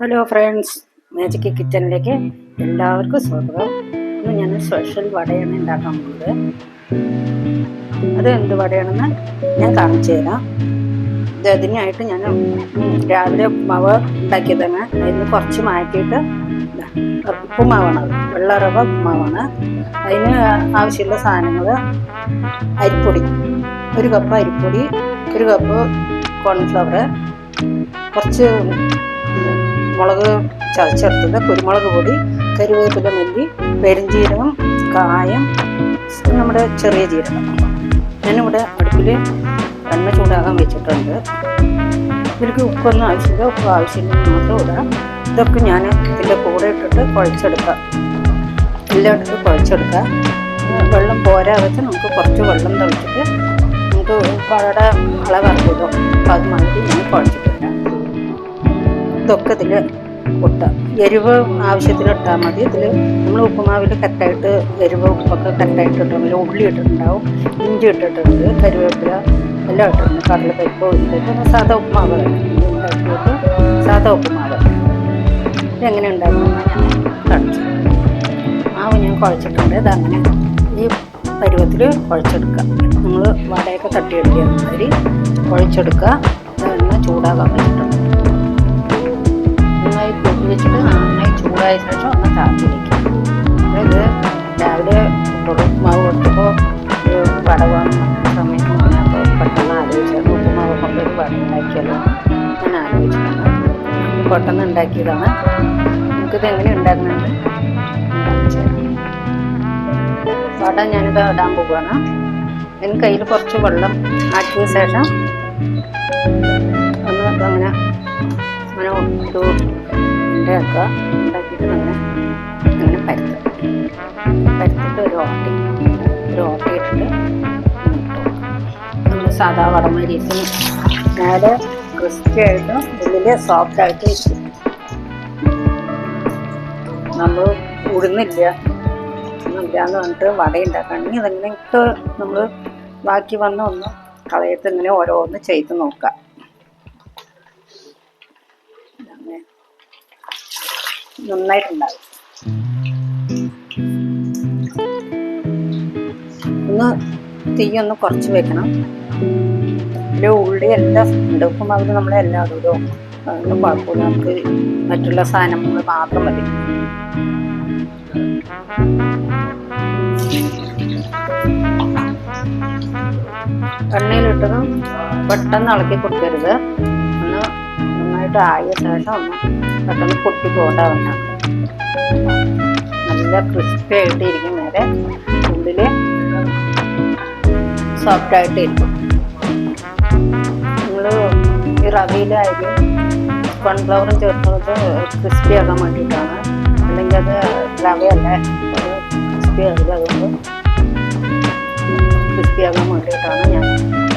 Hello friends magic കിച്ചണിലേക്ക് എല്ലാവർക്കും സ്വാഗതം. ഇന്ന് ഞാൻ സ്പെഷ്യൽ വടയാണ് ഉണ്ടാക്കാൻ പോകുന്നത്. അത് എന്ത് വടയാണെന്ന് ഞാൻ കാണിച്ചു തരാം. ഇത് അതിനായിട്ട് ഞാൻ രാവിലെ മാവ് ഉണ്ടാക്കിയതാണ്. അതിന് കുറച്ച് മാറ്റിയിട്ട് ഉപ്പുമാവാണ്. വെള്ള റവ ഉപ്പുമാവാണ്. അതിന് ആവശ്യമുള്ള സാധനങ്ങൾ അരിപ്പൊടി. ഒരു കപ്പ് അരിപ്പൊടി ഒരു കപ്പ് കോൺഫ്ലവർ കുറച്ച് മുളക് ചതച്ചെടുത്തത്. കുരുമുളക് പൊടി കരുവേപ്പില മല്ലി പെരുംജീരകം കായം നമ്മുടെ ചെറിയ ജീരകം. ഞാനിവിടെ അടുപ്പിൽ എണ്ണ ചൂടാകാൻ വെച്ചിട്ടുണ്ട്. ഇതിലേക്ക് ഉപ്പൊന്നും ആവശ്യമില്ല. ഉപ്പ് ആവശ്യമില്ല മാത്രം ഇടാം. ഇതൊക്കെ ഞാൻ ഇതിന്റെ കൂടെ ഇട്ടിട്ട് കുഴച്ചെടുക്കാം. എല്ലാം ഇട്ടിട്ട് കുഴച്ചെടുക്കാം. വെള്ളം പോരാ വെച്ച് നമുക്ക് കുറച്ച് വെള്ളം തളിച്ചിട്ട് നമുക്ക് വടയുടെ അളവറിയില്ലോ അപ്പോൾ അത് മാറ്റി ഞാൻ കുഴച്ചിട്ടില്ല ഇതൊക്കെ ഇതിൽ എരിവ് ആവശ്യത്തിന് ഇട്ടാൽ മതി. ഇതിൽ നമ്മൾ ഉപ്പുമാവിൽ കറക്റ്റായിട്ട് എരിവ് ഉപ്പൊക്കെ കറക്റ്റായിട്ട് ഇട്ടിട്ടുണ്ട് ഉള്ളി ഇട്ടിട്ടുണ്ടാവും. ഇഞ്ചി ഇട്ടിട്ടുണ്ട് കരുവേപ്പില എല്ലാം ഇട്ടിട്ടുണ്ട്. കടലപ്പരിപ്പ് ഇട്ടിട്ട് സാധാ ഉപ്പുമാവ് ഉണ്ടാക്കിയിട്ട് സാധാ ഉപ്പുമാവ്. ഇതെങ്ങനെ ഉണ്ടാക്കുന്നത് ഞാൻ കാണിച്ചു മാവ് ഞാൻ കുഴച്ചിട്ടുണ്ട്. ഇതങ്ങനെ ഈ പരുവത്തിൽ കുഴച്ചെടുക്കുക നമ്മൾ വടയൊക്കെ തട്ടിയെടുക്കുക. മാതിരി കുഴച്ചെടുക്കുക. ഇതെണ്ണ ചൂടാകാൻ പൊടി വെച്ചിട്ട് നന്നായി ചൂടായ ശേഷം ഒന്ന് താത്തി വയ്ക്കും അതായത് രാവിലെ ഉപ്പുമാവ് കൊടുത്തപ്പോൾ ഒരു സമയത്ത് അപ്പോൾ പെട്ടെന്ന് ആലോചിച്ചത് ഉപ്പുമാവ് കൊണ്ടൊരു വട ഉണ്ടാക്കിയല്ലോ ഞാൻ ആലോചിച്ചിട്ടുണ്ട് പെട്ടെന്ന് ഉണ്ടാക്കിയതാണ് നമുക്കിത് എങ്ങനെ ഉണ്ടാക്കുന്നത് വട ഞാനിത് ഇടാൻ പോവുകയാണ് അതിന് കയ്യിൽ കുറച്ച് വെള്ളം ആക്കിയ ശേഷം ഒന്ന് അങ്ങനെ അങ്ങനെ ഉണ്ടാക്കുക ഉണ്ടാക്കിയിട്ട് നമ്മൾ ഇങ്ങനെ പരത്തും. പരത്തിട്ട് ഒരു ഓട്ടി ഒരു ഓട്ടി ഇട്ടിട്ട് നമ്മൾ സാധാ വടമരിയിട്ട് നേരെ ക്രിസ്പി ആയിട്ടും ഉള്ളിൽ സോഫ്റ്റ് ആയിട്ട് ഇരിക്കും നമ്മൾ ഉടുന്നില്ല ഒന്നുമില്ല പറഞ്ഞിട്ട് വട ഉണ്ടാക്കുകയാണെങ്കിൽ ഇതെങ്ങനെയൊക്കെ നമ്മൾ ബാക്കി വന്ന ഒന്ന് കളയത്ത് ഇങ്ങനെ ഓരോന്ന് ചെയ്ത് നോക്കാം. അങ്ങനെ നന്നായിട്ടുണ്ടാകും ഒന്ന് തീ ഒന്ന് കുറച്ച് വെക്കണം. അതിന്റെ ഉള്ളി എല്ലാം ഉണ്ട് അവർ നമ്മളെ എല്ലാം അതൊന്നും കുഴപ്പമില്ല. നമുക്ക് മറ്റുള്ള സാധനങ്ങൾ മാത്രം മതി. എണ്ണയിലിട്ടതും പെട്ടെന്ന് ഇളക്കി കൊടുക്കരുത്. ഒന്ന് നന്നായിട്ട് ആയ ശേഷം ഒന്ന് പെട്ടെന്ന് പൊട്ടി പോകേണ്ട നല്ല ക്രിസ്പി ആയിട്ട് ഇരിക്കും. നേരെ ഉള്ളിൽ സോഫ്റ്റ് ആയിട്ട് ഇരിക്കും. നിങ്ങൾ ഈ റവയിലായാലും കോൺഫ്ലവറും ചേർക്കുന്നത് ക്രിസ്പി ആകാൻ വേണ്ടിയിട്ടാണ്. അല്ലെങ്കിൽ അത് റവയല്ല ക്രിസ്പി ആകില്ല അതുകൊണ്ട് ക്രിസ്പി ആകാൻ വേണ്ടിയിട്ടാണ് ഞാൻ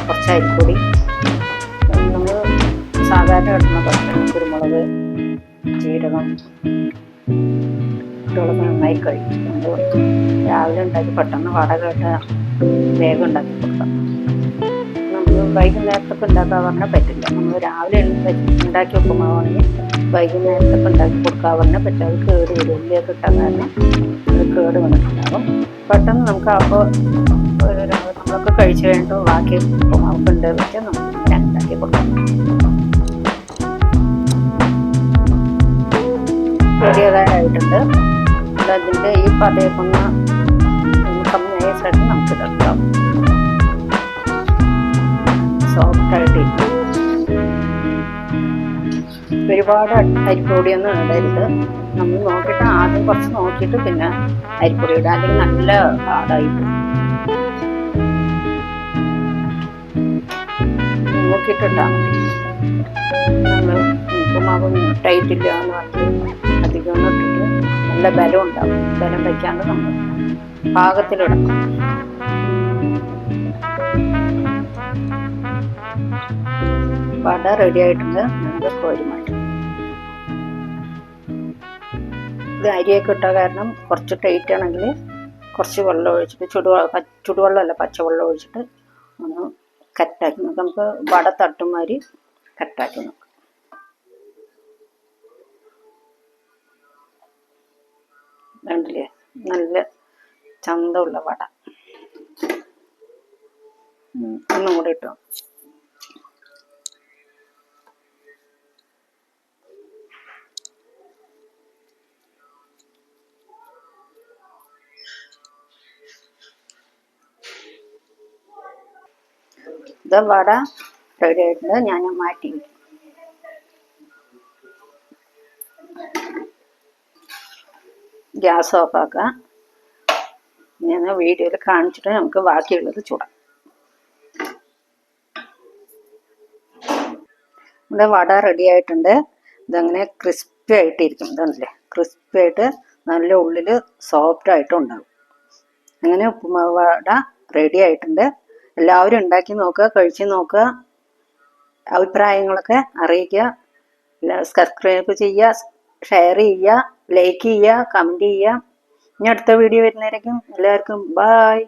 കുറച്ച് അരിപ്പൊടി. നമ്മൾ സാധാരണ ഇടുന്ന പോലെ കുരുമുളക് ജീരകം ഇട്ടുള്ളത് നന്നായി കഴിക്കുന്നുണ്ട്. രാവിലെ ഉണ്ടാക്കി പെട്ടെന്ന് വട കേട്ട വേഗം ഉണ്ടാക്കി കൊടുക്കാം. നമ്മൾ വൈകുന്നേരത്തൊക്കെ ഉണ്ടാക്കാൻ പറഞ്ഞാൽ പറ്റില്ല. നമ്മൾ രാവിലെ ഉണ്ടാക്കി വെക്കുമ്പോൾ വൈകുന്നേരത്തൊക്കെ ഉണ്ടാക്കി കൊടുക്കാൻ പറഞ്ഞാൽ പറ്റില്ല. അത് കേട് വരും. ഉള്ളിയൊക്കെ ഇട്ടാൽ കാരണം അത് കേട് വന്നിട്ടുണ്ടാകും പെട്ടെന്ന് നമുക്ക് അപ്പോൾ ഒരു നമ്മളൊക്കെ കഴിച്ചു കഴിഞ്ഞിട്ട് ബാക്കി ഉപ്പുമാവൊക്കെ ഉണ്ടെന്ന് വെച്ചാൽ നമുക്ക് ഉണ്ടാക്കി കൊടുക്കാം. ചെറിയതായിട്ടുണ്ട് അതിന്റെ ഈ പതയക്കുന്ന കമ്മിയായിട്ട് നമുക്ക് ഇതെടുക്കാം സോഫ്റ്റ് ആയിട്ടിരിക്കും ഒരുപാട് അരിപ്പൊടിയൊന്നും ഇടരുത്. നമ്മൾ നോക്കിയിട്ട് ആദ്യം കുറച്ച് നോക്കിയിട്ട് പിന്നെ അരിപ്പൊടി ഇടുക. അല്ലെങ്കിൽ നല്ല ഹാർഡായിട്ട് നോക്കിയിട്ടുണ്ടാകും നമ്മൾ ഉപ്പുമാവ് മുട്ടായിട്ടില്ല എന്ന് പറഞ്ഞിട്ട് അധികം ഒന്നും നല്ല ബലം ഉണ്ടാവും ബലം വയ്ക്കാണ്ട് നമ്മൾ പാകത്തിലിടണം വട റെഡി ആയിട്ടുണ്ട്. നമുക്ക് കോരി മാറ്റാം ഇത് അരിയൊക്കെ ഇട്ട കാരണം കുറച്ച് ടൈറ്റ് ആണെങ്കിൽ കുറച്ച് വെള്ളം ഒഴിച്ചിട്ട് ചുടുവെള്ളം ചുടുവെള്ളമല്ല പച്ചവെള്ളം ഒഴിച്ചിട്ട് ഒന്ന് കറ്റാക്കി നമുക്ക് വട തട്ടുമാതിരി കറ്റാക്കി കണ്ടില്ലേ? നല്ല ചന്തമുള്ള വട. ഒന്നും കൂടി ഇട്ടോ. ഇത് വട റെഡി ആയിട്ടുണ്ട്. ഞാൻ മാറ്റി ഗ്യാസ് ഓഫാക്കുക ഞാൻ വീഡിയോയിൽ കാണിച്ചിട്ട് നമുക്ക് ബാക്കിയുള്ളത് ചൂടാം. നമ്മുടെ വട റെഡി ആയിട്ടുണ്ട്. ഇതങ്ങനെ ക്രിസ്പി ആയിട്ടിരിക്കും. ഇതല്ലേ ക്രിസ്പി ആയിട്ട് നല്ല ഉള്ളിൽ സോഫ്റ്റ് ആയിട്ടും ഉണ്ടാകും അങ്ങനെ ഉപ്പുമാവ് വട റെഡി ആയിട്ടുണ്ട്. എല്ലാവരും ഉണ്ടാക്കി നോക്കുക കഴിച്ച് നോക്കുക. അഭിപ്രായങ്ങളൊക്കെ അറിയിക്കുക. സബ്സ്ക്രൈബ് ചെയ്യുക ഷെയർ ചെയ്യുക. ലൈക്ക് ചെയ്യുക കമന്റ് ചെയ്യുക. ഇനി അടുത്ത വീഡിയോ വരുന്നവരേക്കും എല്ലാവർക്കും ബായ്